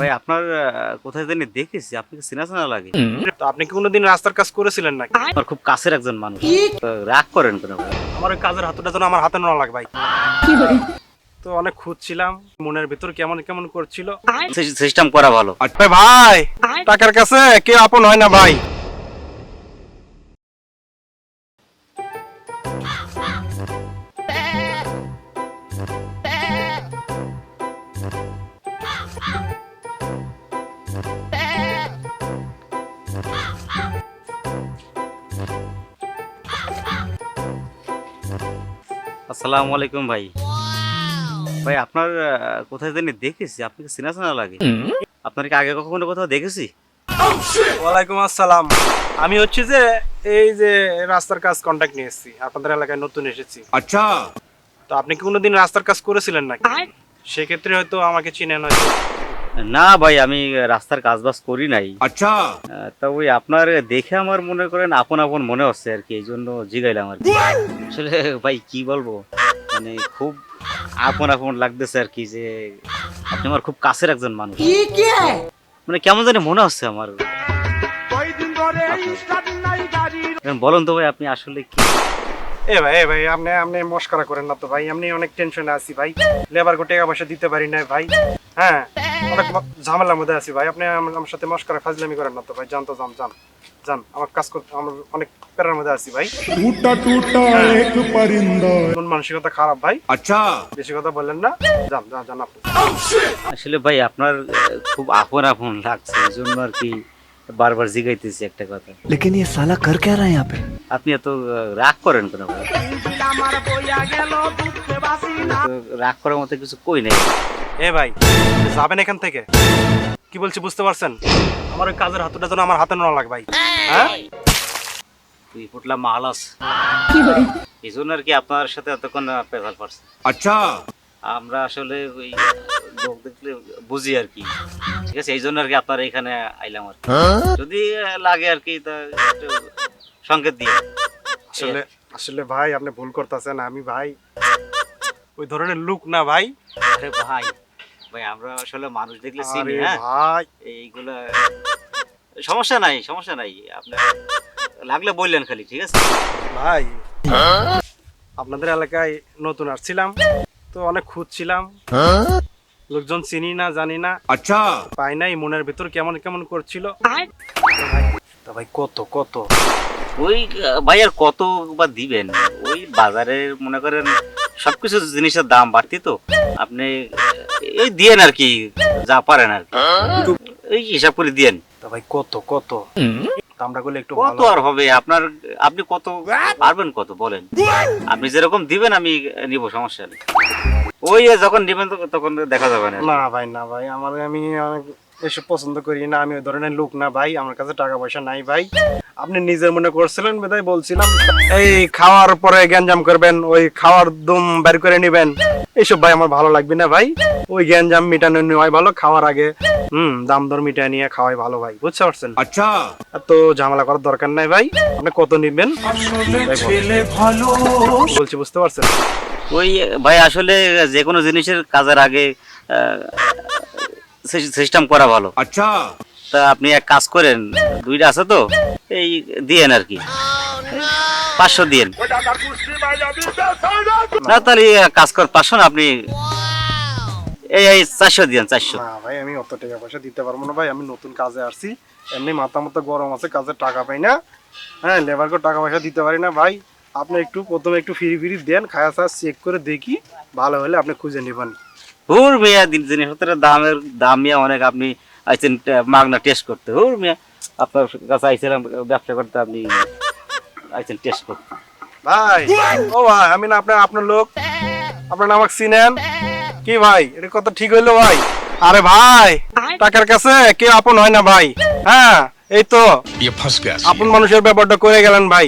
ভাই আপনার কোথায় জানি দেখেছি আপনাকে চেনা চেনা লাগে। তো আপনি কি কোনোদিন রাস্তার কাজ করেছিলেন নাকি? আমার খুব কাছের একজন মানুষ। রাগ করেন কেন আমার ওই কাজের হাতটা যেন আমার হাতে না লাগে ভাই। তো অনেক খুঁজছিলাম মনের ভিতর কেমন কেমন করছিল। সিস্টেম করা ভালো। ভাই ভাই টাকার কাছে কেউ আপন হয় না ভাই। আসসালামু আলাইকুম ভাই। ভাই আপনার কোথায় জানি দেখেছি আপনাকে লাগে? আপনার কি আগে কখনো কোথাও দেখেছি? ওয়ালাইকুম আসসালাম। আমি হচ্ছে যে এই যে রাস্তার কাজ কন্ট্যাক্ট নিয়ে এসেছি। আপনাদের এলাকায় নতুন এসেছি। আচ্ছা। তো আপনি কি কোনোদিন রাস্তার কাজ করেছিলেন নাকি? সেক্ষেত্রে হয়তো আমাকে চিনেন হয়তো। না ভাই আমি রাস্তার কাজ বাজ করি নাই। আচ্ছা। তা ওই আপনার দেখে আমার মনে করেন আপন আপন মনে হচ্ছে আর কি এই জন্য জিগাইলাম আর কি। আসলে ভাই কি বলব? মানে খুব আপন আপন লাগতেছে আর কি যে আপনি আমার খুব কাছের একজন মানুষ। মানে কেমন জানি মনে হচ্ছে আমার। বলুন তো ভাই আপনি আসলে কি? এ ভাই এ ভাই আপনি আপনি মস্করা করেন না তো ভাই আপনি অনেক টেনশনে আছি ভাই। লেবার টাকা পয়সা দিতে পারি না ভাই। হ্যাঁ। অনেক ম- ঝামেলার মধ্যে আছি ভাই আপনি আমার আমার সাথে মস্করা ফাজলামি করেন না তো ভাই জান তো যান যান যান আমার কাজ করতে আমার অনেক প্যারার মধ্যে আছি ভাই टूटा टूटा एक परिंदा মন মানসিকতা খারাপ ভাই अच्छा বেশি কথা বললেন না যান যান যান আপনি আসলে ভাই আপনার আহ, খুব আপন আপন লাগছে এই জন্য আর কি বারবার জিগাইতেছি একটা কথা लेकिन ये साला कर क्या रहा है यहाँ पे আপনি এত আহ, রাগ করেন কেন ভাই? তো রাগ করার মতো কিছু কই নাই এ ভাই যাবেন এখান থেকে। কি বলছি বুঝতে পারছেন? আমার ওই কাজের হাতটা যেন আমার হাতে না লাগে ভাই। হ্যাঁ? তুই ফুটলা মালাস। এই জন্য আর কি আপনার সাথে এতক্ষণ পেজাল পারছে আচ্ছা। আমরা আসলে ওই লোক দেখলে বুঝি আর কি। ঠিক আছে এই জন্য আর কি আপনার এখানে আইলাম আর হ্যাঁ? যদি লাগে আর কি তা সংকেত দিয়ে। আসলে আসলে ভাই আপনি ভুল করতেছেন। আমি ভাই ওই ধরনের লুক না ভাই। আরে ভাই ভাই আমরা আসলে মানুষ দেখলে চিনি হ্যাঁ? ভাই। এইগুলা সমস্যা নাই সমস্যা নাই। লাগলে বললেন খালি ঠিক আছে? ভাই আপনাদের এলাকায় নতুন আসছিলাম তো অনেক খুঁজছিলাম। লোকজন চিনি না জানি না। আচ্ছা। পাই নাই মনের ভিতর কেমন কেমন করছিল। ভাই কত কত? ওই ভাই আর কত বা দিবেন? ওই বাজারের মনে করেন সবকিছু জিনিসের দাম বাড়তি তো। আপনি এই দিয়েন আর কি যা পারেন আর কি। এই হিসাব করে দিয়েন। তো ভাই কত কত? দামটা করলে একটু কত আর হবে? আপনার আপনি কত পারবেন কত বলেন? আপনি যেরকম দিবেন আমি নিব সমস্যা নেই। ওই যখন নিবেন তখন দেখা যাবে না। না ভাই না ভাই আমার আমি অনেক এসব পছন্দ করি না আমি ওই ধরনের লোক না ভাই আমার কাছে টাকা পয়সা নাই ভাই। আপনি নিজের মনে করছিলেন বেদাই বলছিলাম এই খাওয়ার পরে গ্যাঞ্জাম করবেন ওই খাওয়ার দম বের করে নেবেন। এইসব ভাই আমার ভালো লাগবে না ভাই। ওই গ্যাঞ্জাম মিটানো নেওয়াই ভালো খাওয়ার আগে হম দাম দর মিটিয়ে নিয়ে খাওয়াই ভালো ভাই বুঝতে পারছেন? আচ্ছা। তো ঝামেলা করার দরকার নাই ভাই আপনি কত নিবেন? বলছি বুঝতে পারছেন? ওই ভাই আসলে যে কোনো জিনিসের কাজের আগে সিস্টেম করা ভালো। আচ্ছা। তা আপনি এক কাজ করেন দুইটা আছে তো এই দিয়েন আর কি। পাঁচশো দিয়েন। না তাহলে কাজ কর পাঁচশো না আপনি এই এই চারশো দিয়েন চারশো। ভাই আমি অত টাকা পয়সা দিতে পারব না ভাই আমি নতুন কাজে আসছি। এমনি মাথা মতো গরম আছে কাজে টাকা পাই না। হ্যাঁ লেবারকে টাকা পয়সা দিতে পারি না ভাই। আপনি একটু প্রথমে একটু ফিরি ফিরি দেন খায়া চাষ চেক করে দেখি ভালো হলে আপনি খুঁজে নেবেন। হুর মিয়া দিন জিনিসপত্রের দামের দাম মিয়া অনেক আপনি আইছেন মাগনা টেস্ট করতে। হুর মিয়া আপনার কাছে আইছিলাম ব্যবসা করতে আপনি আইছেন টেস্ট করতে। ভাই ও ভাই আমি না আপনার আপনার লোক। আপনার আমাকে চিনেন? কি ভাই এটা কত ঠিক হইল ভাই? আরে ভাই টাকার কাছে কে আপন হয় না ভাই। হ্যাঁ এই তো। আপন মানুষের ব্যাপারটা করে গেলেন ভাই।